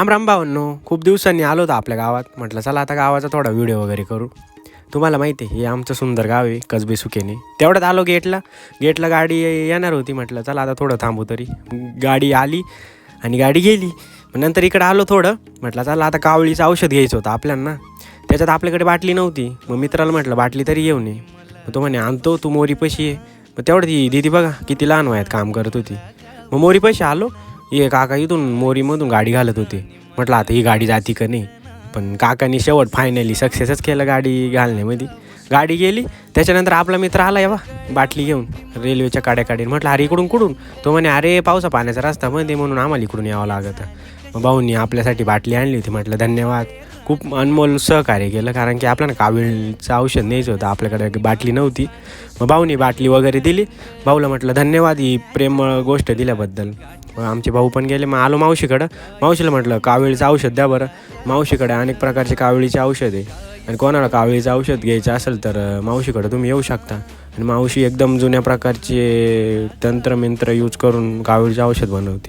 आमराम भावांनो खूप दिवसांनी आलो होतो आपल्या गावात. म्हटलं चला आता गावाचा थोडा व्हिडिओ वगैरे करू. तुम्हाला माहिती आहे हे आमचं सुंदर गाव आहे कसबे सुकेने. तेवढ्यात आलो गेटला. गेटला गाडी येणार होती. म्हटलं चला आता थोडं थांबू तरी. गाडी आली आणि गाडी गेली. नंतर इकडं आलो थोडं. म्हटलं चला आता कावळीचं औषध घ्यायचं होतं आपल्यांना. त्याच्यात आपल्याकडे बाटली नव्हती. मग मित्राला म्हटलं बाटली तरी येऊ नये मग तो म्हणे आणतो तू मोरी पशी आहे मग तेवढं ती दिदी बघा किती लहान वयात काम करत होती. मग मोरी पैसे आलो. ये काका इथून मोरीमधून गाडी घालत होते. म्हटलं आता ही गाडी जाती का नाही? पण काकानी शेवट फायनली सक्सेसच केलं गाडी घालण्यामध्ये. गाडी गेली त्याच्यानंतर आपला मित्र आला बा बाटली घेऊन रेल्वेच्या काड्याकाडीन. म्हटलं अरे इकडून कुठून? तो म्हणे अरे पावसा पाण्याचा रस्ता मध्ये म्हणून आम्हाला इकडून यावं लागतं. मग भाऊंनी आपल्यासाठी बाटली आणली होती म्हटलं धन्यवाद. खूप अनमोल सहकार्य केलं कारण की आपल्याला कावीळचं औषध न्यायचं होतं आपल्याकडे बाटली नव्हती. मग भाऊनी बाटली वगैरे दिली. भाऊला म्हटलं धन्यवाद ही प्रेमळ गोष्ट दिल्याबद्दल. आमचे भाऊ पण गेले. मग आलो मावशीकडं. मावशीला म्हटलं कावळीचं औषध द्या बरं. मावशीकडे अनेक प्रकारचे कावळीचे औषध आहे. आणि कोणाला कावळीचं औषध घ्यायचं असेल तर मावशीकडं तुम्ही येऊ शकता. आणि मावशी एकदम जुन्या प्रकारचे तंत्रमिंत्र यूज करून कावळीचं औषध बनवते.